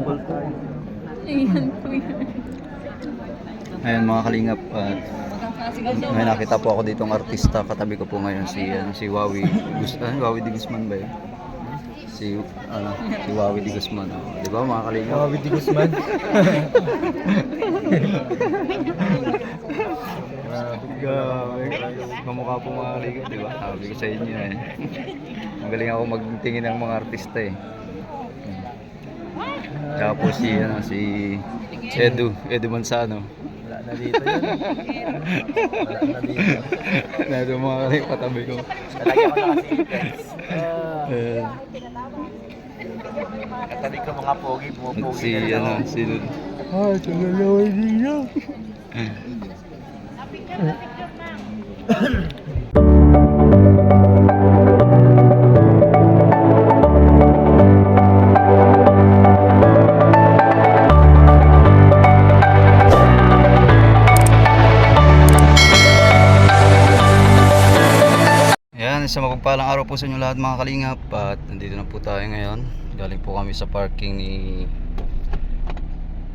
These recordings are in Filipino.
Ball tayo. Ayan mga kalingap at may nakita po ako ditong artista katabi ko po ngayon si ano, si Wawi Gus ah, Wawi Di Guzman ba yun? Si ano si Wawi Di Guzman. Oh. Di ba mga kalingap? Wawi Di Guzman. Grabe. Kamukha po mga kalingap, di ba? Sabi ko sa inyo eh. Magaling ako magtingin ng mga artista eh. Po si, ano, si Edu, Edu Manzano. Wala na dito yun. Wala na dito. Nado mga kalingap katabi ko. Talaga ko nakasipens. Ah. Eh, Katabi ko mga pogi, pumupogi si, na ano, si... Ah, tulalaway ninyo. Yan, isang mapagpalang araw po sa inyo lahat mga kalingap at nandito na po tayo ngayon. Galing po kami sa parking ni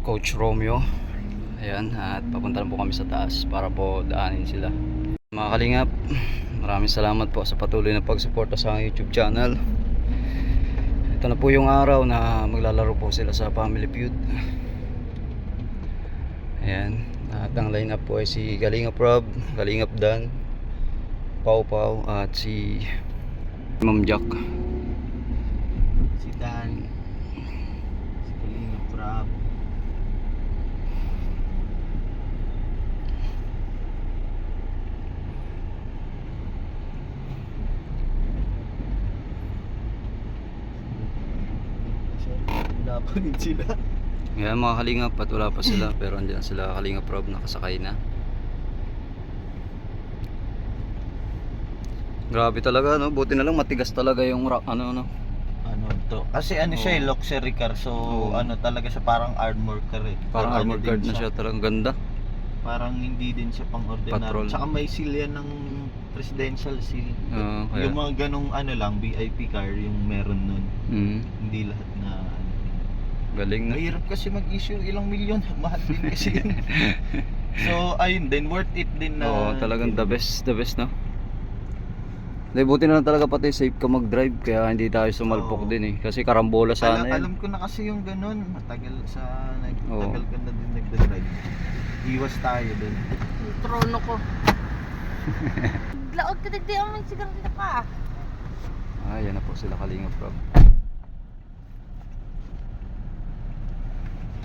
Coach Romeo. Ayan, at papunta na po kami sa taas para po daanin sila. Mga kalingap, maraming salamat po sa patuloy na pagsuporta sa YouTube channel. Ito na po yung araw na maglalaro po sila sa Family Feud. Ayan, at ang lineup po ay si Galingap Rob, Galingap Dan, Pau Pau at si Ma'am Jack. Si Dan. Si Kalinga Prab. Wala pa rin sila. Ngayon mga kalingap at wala pa sila pero andyan sila kalingap Rob nakasakay na. Grabe talaga no, buti na lang matigas talaga yung rock ano no. Ano to? Kasi ano siya, eh, luxury car. So, Oo. ano talaga siya parang armor car eh. Parang Or ano armored din guard na siya talagang ganda. Parang hindi din siya pang ordinary. Patrol. Tsaka may seal yan ng presidential seal. Kaya. Yung mga ganong ano lang, VIP car yung meron nun. Mm, Hindi lahat na ano. galing na. Mahirap kasi mag-issue ilang milyon. Mahal din kasi yun. so, ayun din. Worth it din na. Oo, talagang the best, the best no. Dahil buti na lang talaga pati safe ka mag-drive kaya hindi tayo sumalpok Oo. din eh. Kasi karambola sana Alam, yan. alam ko na kasi yung ganun. Matagal sa Oo. nagtagal ka na din nagda-drive. Iwas tayo dun. Yung trono ko. Laot ka digdi ang may sigarilyo ka. Ah, yan na po sila kalingap Rob.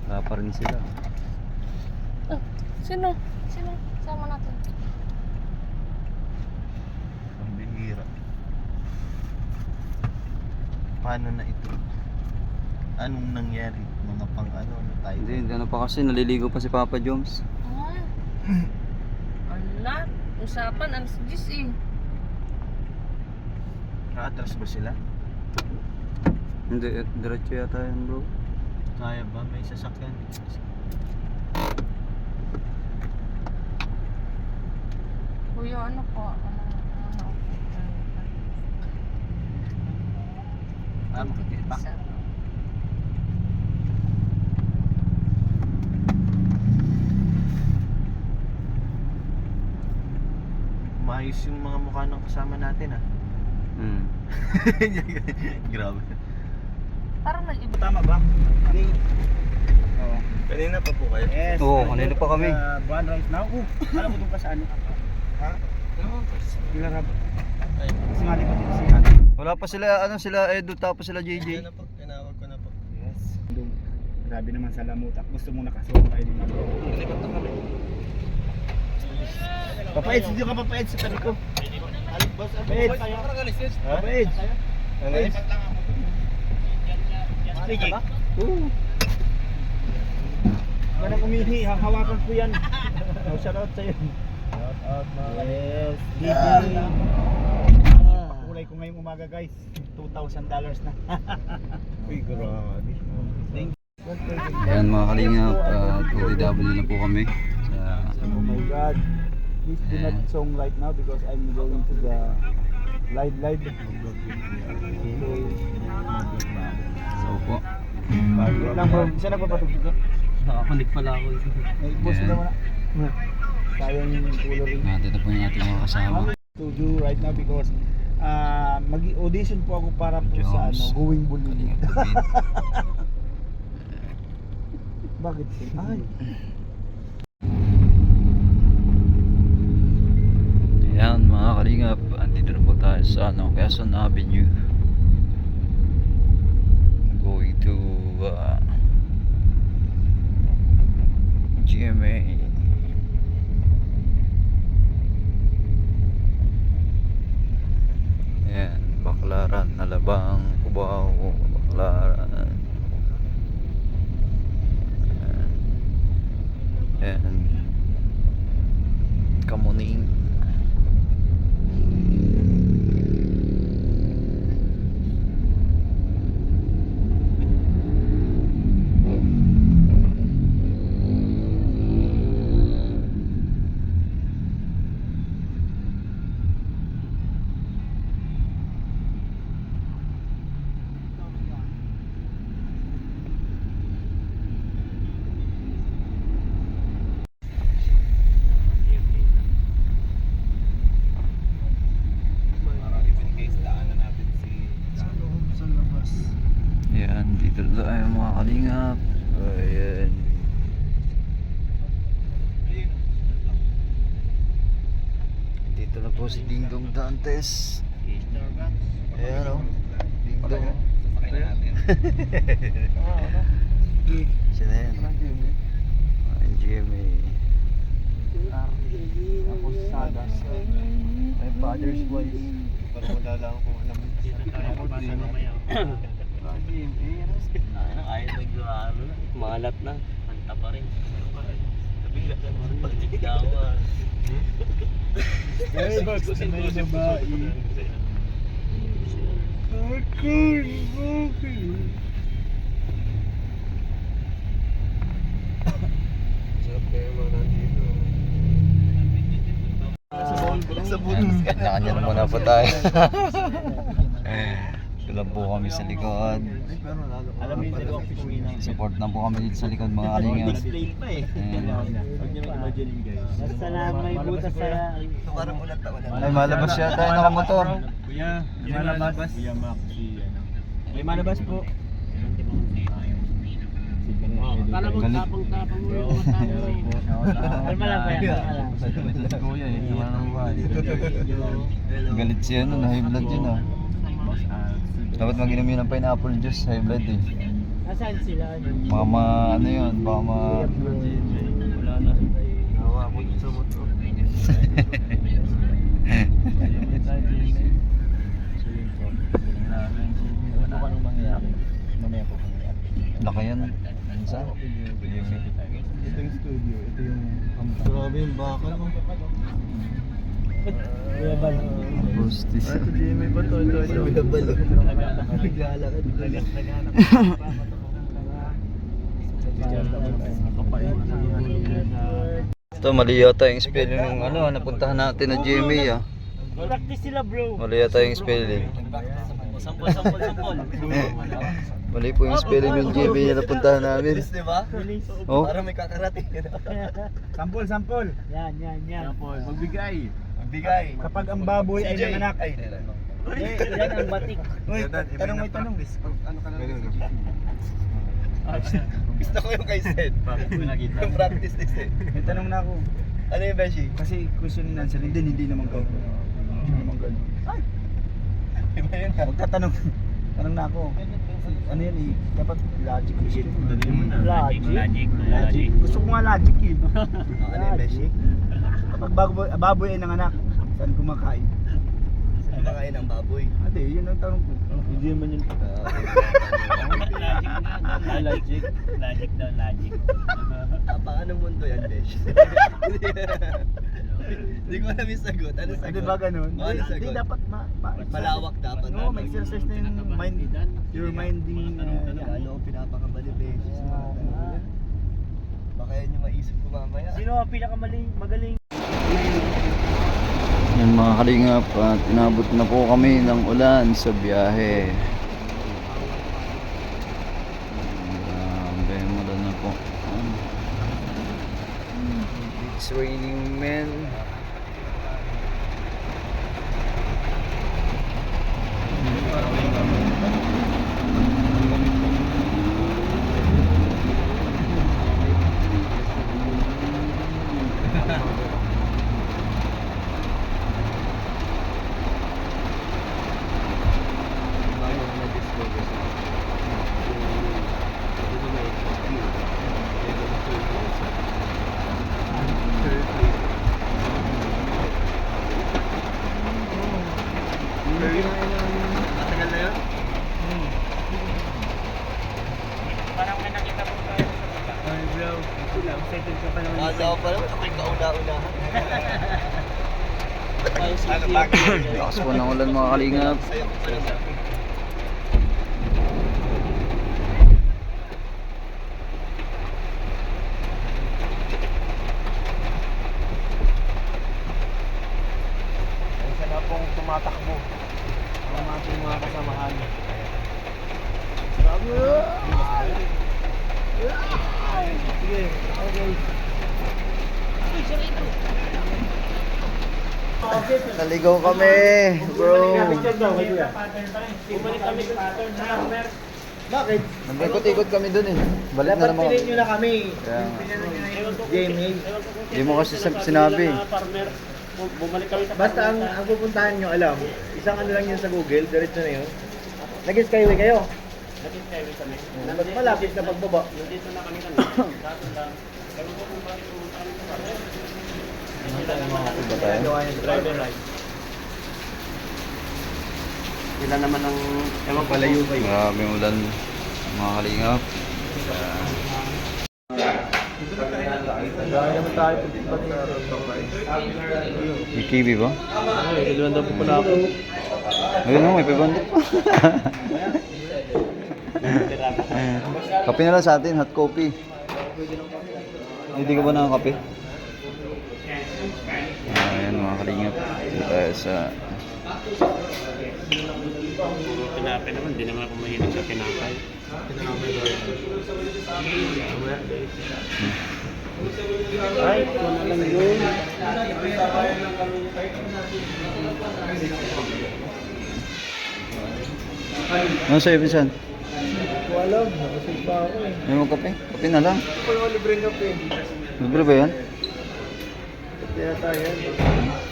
Wala pa rin sila. Oh, sino? Sino? Sama natin. Ang bihira. Paano na ito? Anong nangyari? Mga pang ano na tayo? Hindi, hindi ano pa kasi naliligo pa si Papa Jones. Ah. Ala, usapan alas 10 eh. Nakatras ba sila? Hindi, eh, diretso yata yan bro. Kaya ba? May sasakyan? Kuya, ano? Ano, ano? Ah, makikita. Maayos yung mga mukha ng kasama natin ah. Hmm. Grabe. Parang nag-iba. Tama ba? Hindi. Oo. Kanina pa po kayo? Yes. Oo, kanina pa kami. buwan right now. Oh, alam mo doon pa sa ano? Ha? Pilarab. Ay, sumali pa dito si Ate. Wala pa sila, ano sila Edu tapos sila JJ. po, tinawag ko na po. Yes. Grabe naman sa lamutak. Gusto mo nakasuot tayo dito. Lipat na kami. Papait, hindi ka papait sa tabi ko. Papait. Papait. Ano yun? Sige. Oo. Walang umihi, hahawakan ko yan. Oh, shout out sa'yo. Shout out Yes, Yeah. Pakulay ko ngayong umaga guys. $2,000 na. Uy, grabe. Thank Ayan mga kalingap, at OTW na po kami. Sa, Oh my God. Please do not song right now because I'm going to the live live. so po. Wait lang bro, siya nagpapatugtog ka? Nakakunik pala ako. May post Yan. na wala. Sayang yung coloring. Ah, dito po yung ating mga kasama. to do right now because uh, mag-audition po ako para po sa ano, Jones. Going David. Bakit? Ay, Ayan mga kalingap, andito na po tayo sa ano, Quezon Avenue. Going to uh, GMA. Ayan, Baklaran, Alabang, Cubao, Baklaran. Ayan. Ayan. Kamuning. sa loob, sa labas. Ayan, dito na tayo mga kalingap. Ayan. Dito na po si Dantes. Ayan o. Dingdong. Siya na yan. Ang GMA. Tapos sagas. My father's voice. Parang wala lang kung alam mo. Malat na. Kanta pa rin. Basta na yung babae. Sarap kayo mga nandito. Sa bonus ka. Kanya-kanya na muna po tayo. Sila po kami sa likod. Support na po kami dito sa likod mga kalingap. Display pa eh. Huwag niyo mag-imagine guys. Basta na may butas sa... Parang ulat na. Ay, malabas siya tayo nakamotor. Kuya, may malabas. Kuya Mac, si ano. May malabas po. Kala mo yung matapang. Kalma lang pa yan. Kuya eh, Galit siya no, high blood yun ah. Dapat mag-inom yun ng pineapple juice, high blood eh. Nasaan sila? Baka ma, ano yun, baka ma... Wala na. Nawa ako sa motor. Mangyayari. Laki yan. Saan? Ito yung studio, ito yung Grabe yung bakal mo. Kuya Bal. Bustis. Ito Jimmy ba to? Ito, ito. Bigabalo. Naglalakad. Ito, mali yata yung spelling ng ano, napuntahan natin na Jimmy ah. Practice sila bro. Mali yata yung spelling. Sampol, sampol, sampol. Mali po yung spelling ng Jimmy na napuntahan namin. Bilis, di ba? Oh, Parang may kakarating. Sampol, sampol. Yan, yan, yan. Magbigay. Magbigay. Kapag ang baboy ay nanganak. Ay, Eh, yan ang batik. Uy, tanong may tanong. Ano ka na Gusto ko yung kay Seth. Bakit mo nakita? Yung practice ni Seth. May tanong na ako. Ano yung Beshi? Kasi question and answer, hindi, hindi naman ganun. Hindi naman ganun. Iba yun ha. Magtatanong. Tanong na ako. Ano yan eh, dapat logic question. Logic. Logic. Logic. Gusto ko nga logic eh. Ano yung Beshi? Kapag baboy, baboy ay nanganak, saan kumakain? Ano makain ng baboy? Ate, yun ang tanong ko. Hindi naman yun. Logic. Logic daw, logic. Tapang anong mundo yan, Besh? Hindi ko alam yung sagot. Ano sagot? Hindi ba ganun? Oh, ano Hindi, sagot? hindi dapat ma, ma Malawak dapat. Oo, may exercise na yung mind, your minding, uh. Lalo ko pinapakabali, Besh. Yan. Baka yan yung maisip ko mamaya. Sino ang pinakamaling magaling? Yan mga kalingap at inabot na po kami ng ulan sa biyahe. Matagal na yun? Parang may nakita po tayo sa baba. Ay bro, excited ka pa naman. Kala ko pa naman, ako'y kauna-unahan. Ano ba? Lakas po ng ulan mga kalingap. Sayo ko pa naman. Isa na pong tumatakbo. Ang ating mga kasamahan. Sige, okay. Naligaw kami, bro. Bumalik kami sa pattern na. Bakit? Nag-ikot-ikot kami dun eh. Balik na Dapat naman pilit kami. nyo na kami. Kaya nga. Jamie. Hindi mo kasi sinabi. Bumalik kami sa Basta ang, ang pupuntahan nyo, alam, isang ano lang yun sa Google, diretso na yun. Nag-skyway kayo. Malapit na pagbaba. Nandito na kami kanina. Dato lang. Kami po kung bakit pumunta kami sa farmer. Iba tayo. Gawa yung driver ride. Sila naman ang ewan ko Palayo kayo. Grabe ulan mga kalingap. Gaya naman tayo pag sa. May kiwi ba? Ay, iluwan daw po pala ako. Ayun na, may pabandit pa. kape na lang sa atin, hot coffee. Hindi ka ba nakakape? Tayo sa... Tinapay naman, di naman ako mahilig sa tinapay. Ay, kung na lang yun. Ano sa'yo, Pinsan? Wala, nakasig pa ako eh. May mga kape? Kape na lang. Wala ko libreng kape. Libre ba yan? Kaya tayo.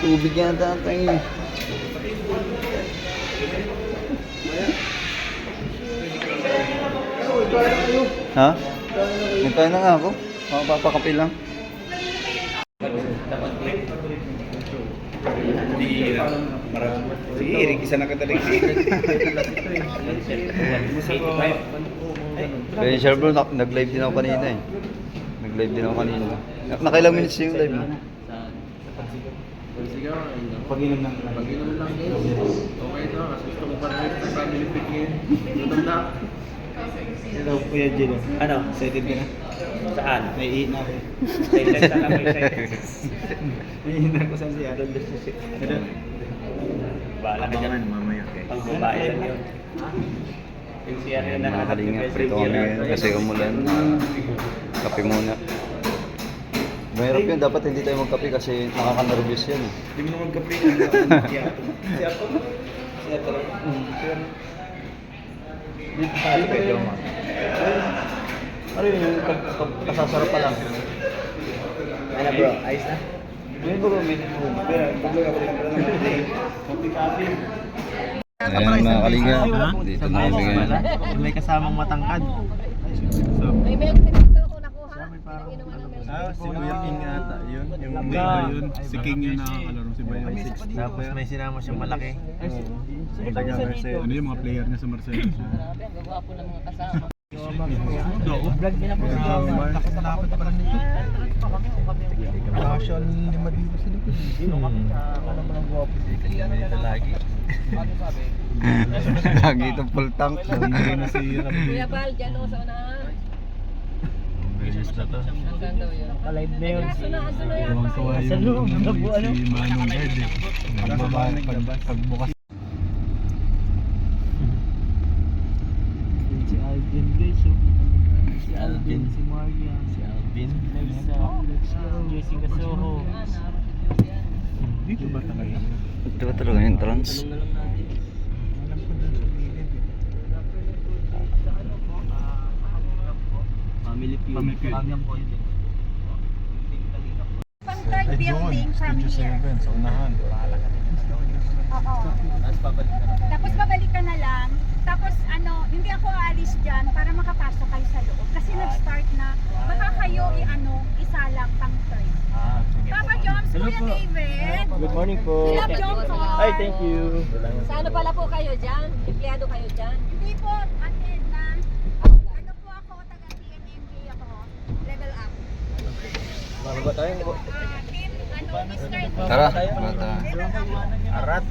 Tubig yata tayo. Ha? Nagkain na nga ako. Makapapakape lang. Sige, Eric, isa na katalig. Kaya Sir bro, nak- nag-live din ako kanina eh. Nag-live din ako kanina. Na- Nakailang minutes yung live mo? Pag-inom ng Pag-inom lang yun. Okay na, kasi gusto ko pa rin sa family picnic. Na. Hello, Kuya Jilo. Ano, excited ka na? Saan? Naiihi na ako. Excited saan ako excited? Naiihi na ako saan si Aaron Ano? Bahala ka dyan. mamaya. Pang babae lang yun. Yung si Aaron na Mga kalingap, prito kami kasi umulan. Kape muna. Mahirap yun, dapat hindi tayo magkape kasi nakaka-nervous eh. Hindi mo na magkape. Si Ato. Si Ato? Si Ato lang. Dito tayo, Pedro. Ano yun, yung kasasarap pa lang. Ano bro, ayos na? May bro, minimum. Pero, paglag ako lang Kape-kape. Ayan mga kalingap, dito na kami ngayon. May kasamang matangkad. May may dito ako nakuha. Pinag-inuman namin. Ah, si Kuya King ata yun. Yung iba ba yun. Si King yung nakakalaro si Bayo. Tapos may sinama siyang malaki. Taga Mercedes. Ano yung mga player niya sa Mercedes? Grabe, ang gagwapo ng mga kasama. Vlog din ako sa Nakasalapit pa lang nito. Passion lima dito sa likod. Sino kami ano naman ang guwapo. Dito lagi. Lagi itong full tank. Kuya Bal, dyan o sa unahan. Beses na to. Hanggang daw yun. Live na yun. Tuwa Sa loob, nabu- ano? si Manong Ed eh. Pagbabae, pag, pagbukas. Si Alvin guys. oh. Si Alvin. Si Maria. Si Alvin. Jessica Soho. Dito ba talaga? Ito ba talaga yung trans? Family feud. Family feud. Pang third building from here. Sa unahan. Oo. Tapos babalik ka na lang. Tapos ano, hindi ako aalis dyan para makapasok kayo sa loob. Kasi nag-start na, baka kayo i-ano, isa lang pang third. Ah, sige. Papa Joms, Hello David. Good morning po. John Paul. Ay, thank you. Sa ano pala po kayo dyan? Empleyado kayo dyan? Hindi po, ate na. Ano po ako, taga TNMG ako. Level up. Mababa tayo. Tara, bata. Arat.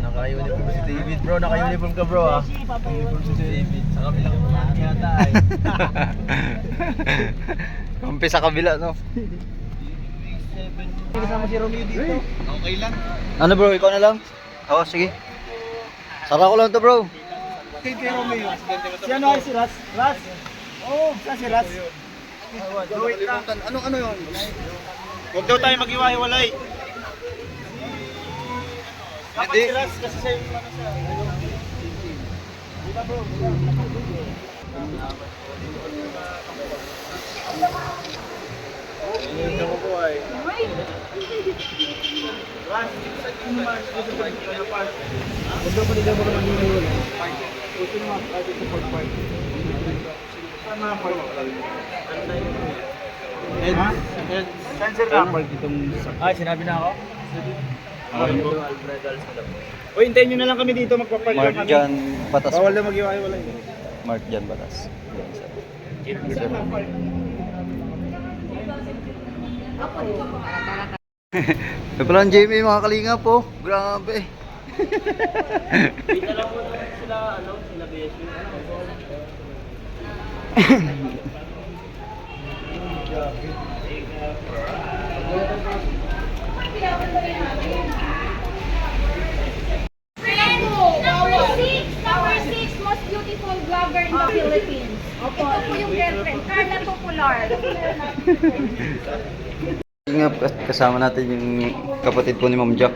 Naka-uniform si David bro. Naka-uniform ka bro ah. Uniform si David. Sa kabilang mga yata ay. Kampi sa kabila, no? Kasama si Romeo dito. Okay lang. Ano bro, ikaw na lang? Oo, sige. Sara ko lang to bro. Kay kay Romeo. Si ano ay si Ras? Ras? Oo, oh, si Ras. Wait lang. Ano ano yun? Huwag daw tayo si Ras kasi siya yung ano siya. Diba bro? Hindi mo po ay. Ras, sa naman, dito pa yung part. Huwag daw pa nila mo naman dito. Gusto naman, kahit ito part Saan? Ed, Ed, sensor na part itong... Ay, sinabi na ako? Okay po. O, hintayin nyo na lang kami dito, magpapark lang Mark kami. dyan, batas. Bawal na mag-iwahiwalay. Mark dyan, batas. Yan, sir. Ito pala ang Jamie mga kalinga po. Grabe. Dito lang mo sila, ano, sila BSU. Nga, kasama natin yung kapatid po ni Ma'am Jack.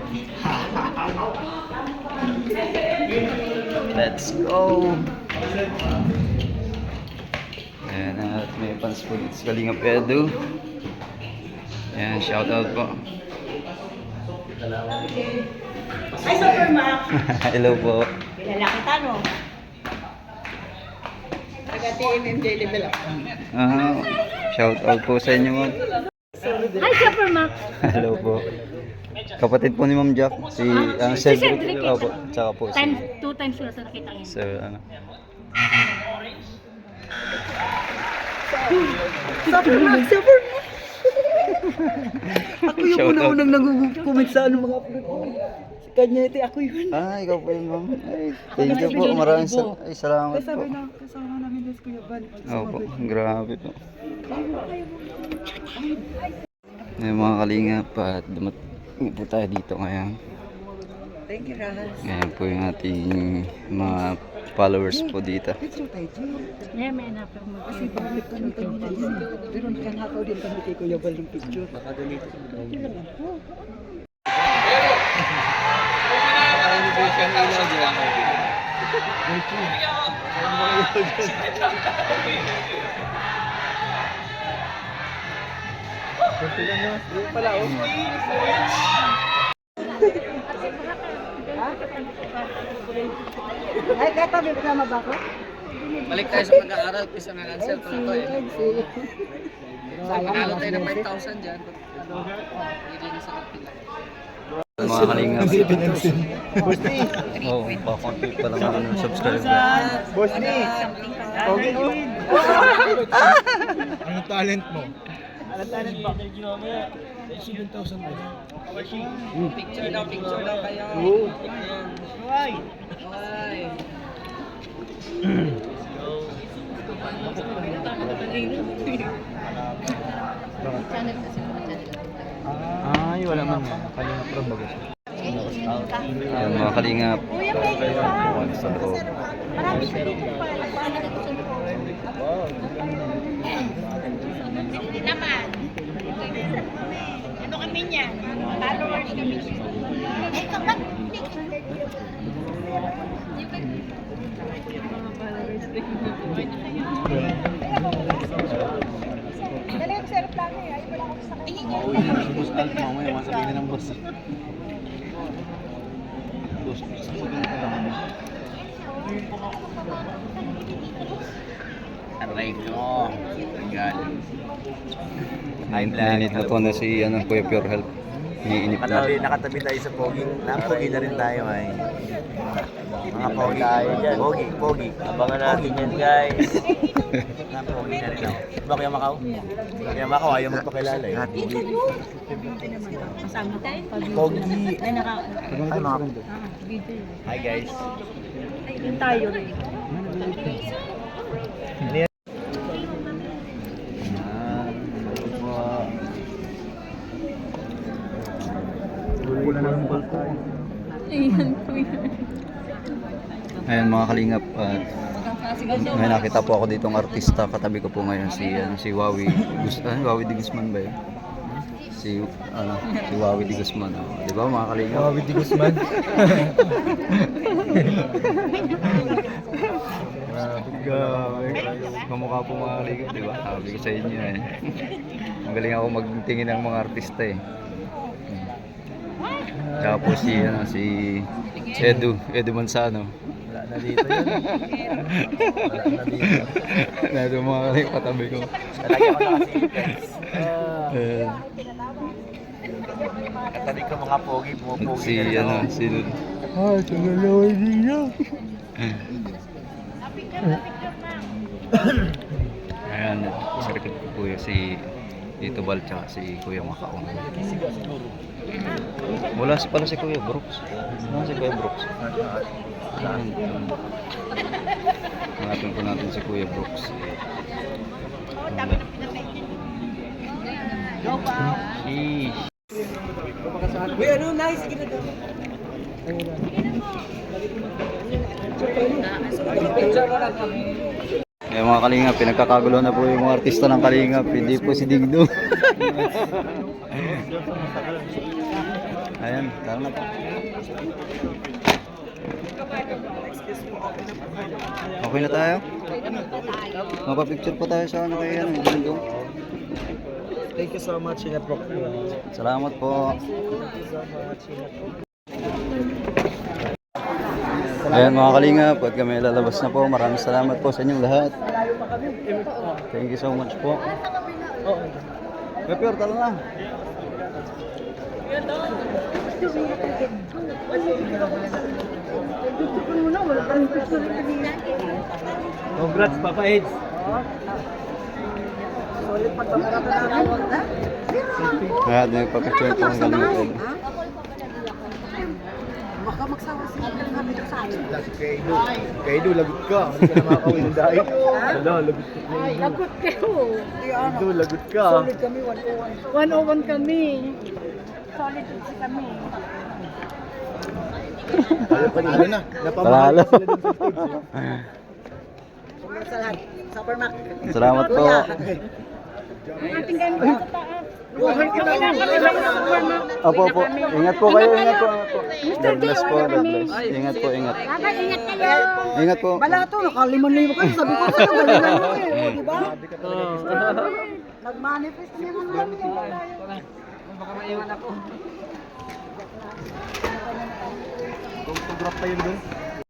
Let's go! Fans po dito sa Kalinga Pedo. Ayan, shout out po. Ay, Super Mac! Hello po. Kilala kita, no? Taga TMMJ Develop. Ah, shout out po sa inyo ma'am. Hi, Super Mac. Hello po. Kapatid po ni Ma'am Jack, si uh, Cedric. Cedric. Opo, tsaka po si Time, two times ko na sa nakita niya. Sir, ano. Ako yung Shout out. una-unang nag-comment sa ano mga upload ko. Si kanya ito, ako yun. Ah, ikaw po yun, ma'am. Ay, thank you po. Maraming sal- ay, salamat po. Sabi na kasama namin dos Kuya Van. Opo, grabe po. Ngayon mga kalinga pa, dumating po tayo dito ngayon. Thank you, Ras. Ngayon po yung ating mga followers po dito. Yeah, may hanapin mo. Kasi kami kanina yun. Pero nakanakaw din kami kay Kuya Val ng picture. Ay, kaya tabi na ba ako? Balik tayo sa pag-aaral, kasi nga cancel ko na to eh. Panalo tayo ng 5,000 dyan. Hindi na sa kapila. Mga kalinga Oh, pakonti pa lang ako ng subscriber. Boss ni. Okay, okay. Ano talent mo? Ano talent mo? 7,000 mo. Picture daw, picture daw kayo. Oo. Ay. Ay, wala man. Kalinga pro bago siya. Ayan mga kalingap. Sa. Marami siya dito pa. Hindi naman. Niyan? Followers kami. Eh, kapag Dali ako sa aeroplano eh. Ayaw wala ako sa kanya. Si Boss Alf, mamaya masabihin ng boss. Boss, sasabihin ko lang. Aray ko. Nain- Nainit na po na si ano, Kuya Pure Health. Iniinip Nakatabi, na. nakatabi tayo sa pogi. Napogi na rin tayo ay. Mga pogi tayo dyan. Pogi, pogi. Abangan natin yan guys. Napogi na rin ako. Ba Kuya Macau? Kuya Macau, ayaw magpakilala eh. Pogi. Ay, mga Hi guys. Ayan mga kalingap. at may nakita po ako ditong artista. Katabi ko po ngayon si, ano, si Wawi. Gus ah, Wawi Di Guzman ba yun? Si, ano, si Wawi Di Guzman. Oh. Di ba mga kalingap? Wawi Di Guzman. Grabe. Kamukha po mga kalingap, di ba? Sabi ko sa inyo eh. Magaling ako magtingin ng mga artista eh. Po si, ano, si Edu, Edu Manzano. Wala na dito yun. Wala na dito. Nado mga kalingap katabi ko. Talaga ako nakasilip guys. Eh, Katabi ko mga pogi, pumupogi si, na ano, si... Ah, tumalaway niya. Ayan, sa likod ko po yung si Tito Bal tsaka si Kuya Makaong. Wala si pala si Kuya Brooks. Wala si Kuya Brooks. Hanapin po natin si Kuya Brooks. Sheesh. Eh mga kalingap, pinagkakagulo na po yung mga artista ng kalingap, hindi po si Digdo. Ayan, tara na po. Okay na tayo? Mapapicture po tayo sa ano kay ano, Digdo. Thank you so much, Ingat Bro. Salamat po. Ayan mga kalingap, at kami lalabas na po. Maraming salamat po sa inyong lahat. Thank you so much po. Pepper, tala na. Congrats, Papa Eds. Ayan, nagpapicture po ang kalingap. Wala si Kaido. Kaido, lagot ka. Hindi ka na makakawin ng dahil. Wala, lagot ka. Lagot kayo. Kaido, lagot ka. Solid kami, 101 kami. Solid kami. Ano ano na? Salamat po. Ating ganun sa taas. Buhay kami na kami lang sa supermarket. Opo, opo. Ingat po kayo, ingat po. Ingat po. God bless po, God bless. Ingat po, ingat. Ingat kayo. Ingat po. Balato, nakaliman-lima kayo. Sabi ko sa'yo, galingan mo eh. O, di ba? Nag-manifest niya naman kami. Photograph pa yun doon.